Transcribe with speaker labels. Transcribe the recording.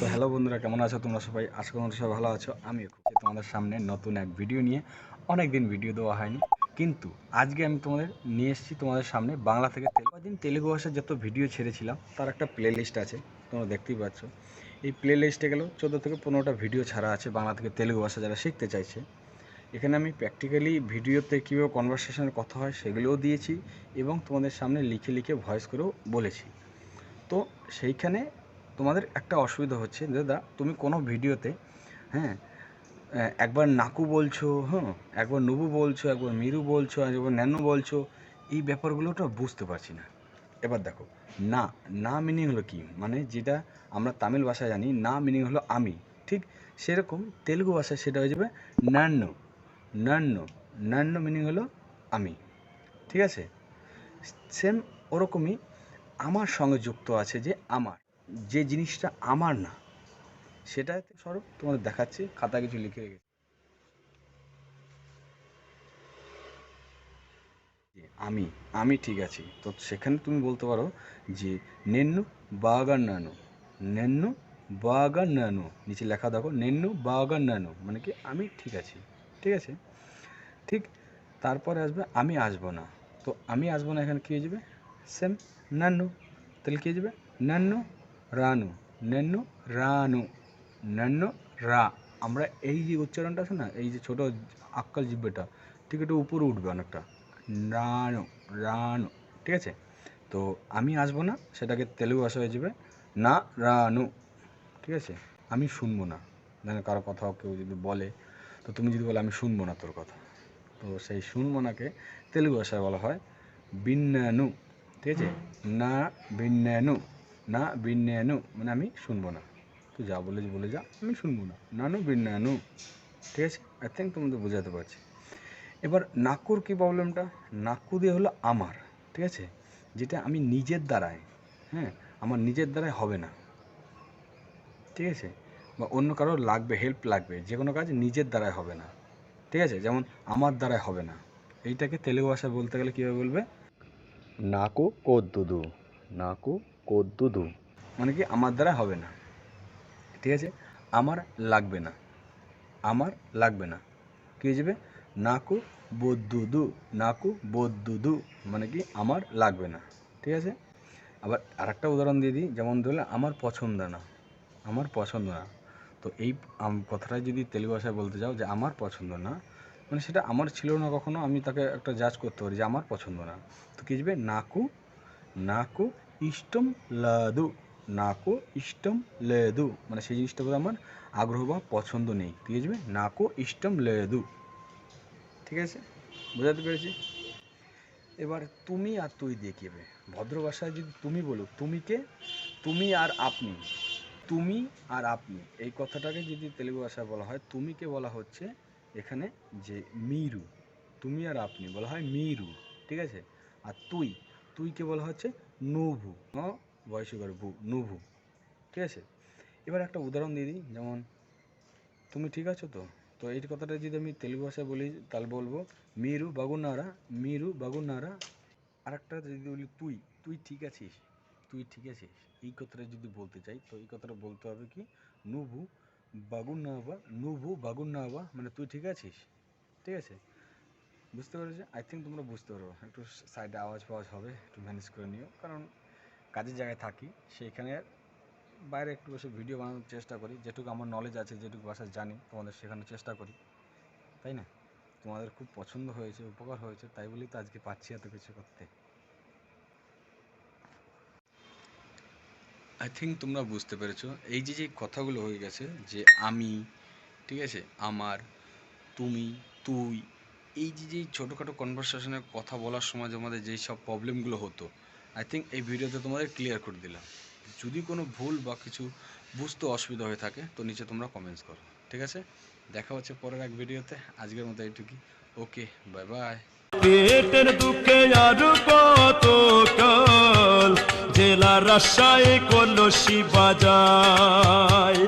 Speaker 1: তো হ্যালো বন্ধুরা, কেমন আছো? তোমরা সবাই? আশা করি সবাই ভালো আছো। আমি তোমাদের সামনে নতুন এক ভিডিও নিয়ে অনেক দিন ভিডিও দেওয়া হয়নি। কিন্তু আজকে আমি তোমাদের নিয়ে এসেছি তোমাদের সামনে বাংলা থেকে দিন তেলুগু ভাষার যত ভিডিও ছেড়েছিলাম, তার একটা প্লে লিস্ট আছে। তোমরা দেখতেই পাচ্ছ। এই প্লে লিস্টে গেলেও চোদ্দ থেকে পনেরোটা ভিডিও ছাড়া আছে বাংলা থেকে তেলুগু ভাষা যারা শিখতে চাইছে। এখানে আমি প্র্যাকটিক্যালি ভিডিওতে কীভাবে কনভারসেশনের কথা হয় সেগুলোও দিয়েছি এবং তোমাদের সামনে লিখে লিখে ভয়েস করেও বলেছি। তো সেইখানে তোমাদের একটা অসুবিধা হচ্ছে, দাদা, তুমি কোনো ভিডিওতে হ্যাঁ একবার নাকু বলছো হ্যাঁ একবার নুবু বলছো, একবার মিরু বলছো একবার ন্যানু বলছো, এই ব্যাপারগুলো তো বুঝতে পারছি না। এবার দেখো, না না মিনিং হলো কি? মানে যেটা আমরা তামিল ভাষায় জানি, না মিনিং হলো আমি। ঠিক সেরকম তেলুগু ভাষায় সেটা হয়ে যাবে নান্ন নান্ন নান্ন মিনিং হলো আমি। ঠিক আছে? সেম ওরকমই আমার সঙ্গে যুক্ত আছে যে আমার। যে জিনিসটা আমার না, সেটা স্বরূপ তোমাদের দেখাচ্ছি, খাতা কিছু লিখে রেখেছি। আমি আমি ঠিক আছি। তো সেখানে তুমি বলতে পারো যে, নেন্নু বাগান নানু, নেন্নু বাগান নানু, নিচে লেখা দেখো, নেন্নু বাগান নানু মানে কি আমি ঠিক আছি, ঠিক আছে? ঠিক তারপরে আসবে, আমি আসব না। তো আমি আসব না এখানে, কী হয়ে যাবে? সেম নান্নু তাহলে কী হয়ে যাবে? নান্নু রানু নেন্নু রানু নান্নু রা। আমরা এই যে উচ্চারণটা আছে না, এই যে ছোট আক্কাল জিব্বেটা, ঠিক একটু উপরে উঠবে অনেকটা। রানু রানু, ঠিক আছে? তো আমি আসব না, সেটাকে তেলুগু ভাষা হয়ে যাবে, না, রানু, ঠিক আছে? আমি শুনব না। মানে কারও কথা কেউ যদি বলে, তো তুমি যদি বলো আমি শুনব না তোর কথা। তো সেই শুনব নাকে তেলুগু ভাষায় বলা হয়, বিন্নানু, ঠিক আছে? না, বিন্নানু। না বিন্নানু মানে আমি শুনব না। তুই যা বলে বলে যা, আমি শুনব না। নানু বিন্নানু ঠিক আছে? আই থিঙ্ক তোমাদের বোঝাতে পারছি। এবার নাকুর কি প্রবলেমটা নাকু দিয়ে হলো আমার। ঠিক আছে? যেটা আমি নিজের দ্বারায় হ্যাঁ আমার নিজের দ্বারায় হবে না। ঠিক আছে? বা অন্য কারোর লাগবে হেল্প লাগবে। যে কোনো কাজ নিজের দ্বারায় হবে না। ঠিক আছে? যেমন আমার দ্বারায় হবে না। এইটাকে তেলুগু ভাষায় বলতে গেলে কীভাবে বলবে? নাকু কোদ্দুদু নাকু কোদ্দুদু। মানে কি আমার দ্বারা হবে না। ঠিক আছে? আমার লাগবে না। আমার লাগবে না। কী হয়ে যাবে? নাকু বদ্দুদু নাকু বদ্দুদু মানে কি আমার লাগবে না। ঠিক আছে? আবার আরেকটা উদাহরণ দিয়ে দিই। যেমন ধরলে আমার পছন্দ না। আমার পছন্দ না। তো এই কথাটা যদি তেলুগু ভাষায় বলতে যাও যে আমার পছন্দ না মানে সেটা আমার ছিল না কখনো, আমি তাকে একটা জাজ করতে পারি যে আমার পছন্দ না। তো কী যাবে? নাকু నాకు ইষ্টম লাদু, নাকো ইষ্টম লেদু। মানে সেই জিনিসটা বলে আমার আগ্রহ বা পছন্দ নেই। ঠিক আছে? নাকো ইষ্টম লেদু। ঠিক আছে? বোঝাতে পেরেছি? এবার তুমি আর তুই দিয়ে কীভাবে ভদ্র ভাষায় যদি তুমি বলো তুমিকে তুমি আর আপনি। তুমি আর আপনি। এই কথাটাকে যদি তেলেগু ভাষায় বলা হয় তুমিকে বলা হচ্ছে? এখানে যে মিরু। তুমি আর আপনি। বলা হয় মিরু। ঠিক আছে? আর তুই তুইকে বলা হচ্ছে? নুভু। ন বয়সীকর ভু, নুভু। ঠিক আছে? এবার একটা উদাহরণ দিয়ে দিই, যেমন, তুমি ঠিক আছো তো? তো এই কথাটা যদি আমি তেলুগু ভাষায় বলি, তাহলে বলব, মিরু বাগুনারা মিরু বাগুনারা আর একটা যদি বলি, তুই তুই ঠিক আছিস? তুই ঠিক আছিস? এই কথাটা যদি বলতে চাই, তো এই কথাটা বলতে হবে কি? নুভু বাগুনাবা নুভু বাগুনাবা মানে তুই ঠিক আছিস? ঠিক আছে? বুঝতে পেরেছ। আই থিঙ্ক তোমরা বুঝতে পারো। একটু সাইডে আওয়াজ ফাওয়াজ হবে, একটু ম্যানেজ করে নিও। কারণ কাজের জায়গায় থাকি, সেইখানে বাইরে একটু বসে ভিডিও বানানোর চেষ্টা করি। যেটুকু আমার নলেজ আছে, যেটুকু ভাষা জানি, তোমাদের শেখানোর চেষ্টা করি। তাই না? তোমাদের খুব পছন্দ হয়েছে, উপকার হয়েছে, তাই বলেই তো আজকে পাচ্ছি এত কিছু করতে। আই থিঙ্ক তোমরা বুঝতে পেরেছ। এই যে যে কথাগুলো হয়ে গেছে, যে আমি, ঠিক আছে? আমার, তুমি, তুই এই যে যে ছোটোখাটো কনভারসেশনের কথা বলার সময় আমাদের যেই সব প্রবলেমগুলো হতো আই থিঙ্ক এই ভিডিওতে তোমাদের ক্লিয়ার করে দিলাম। যদি কোনো ভুল বা কিছু বুঝতে অসুবিধা হয়ে থাকে, তো নিচে তোমরা কমেন্টস করো, ঠিক আছে? দেখা হচ্ছে পরের এক ভিডিওতে আজকের মতো এইটুকুই। ওকে বাই বাই
Speaker 2: পেটের দুঃখে আর কত কাল? জেলা রাজশাহী, কলসি বাজায়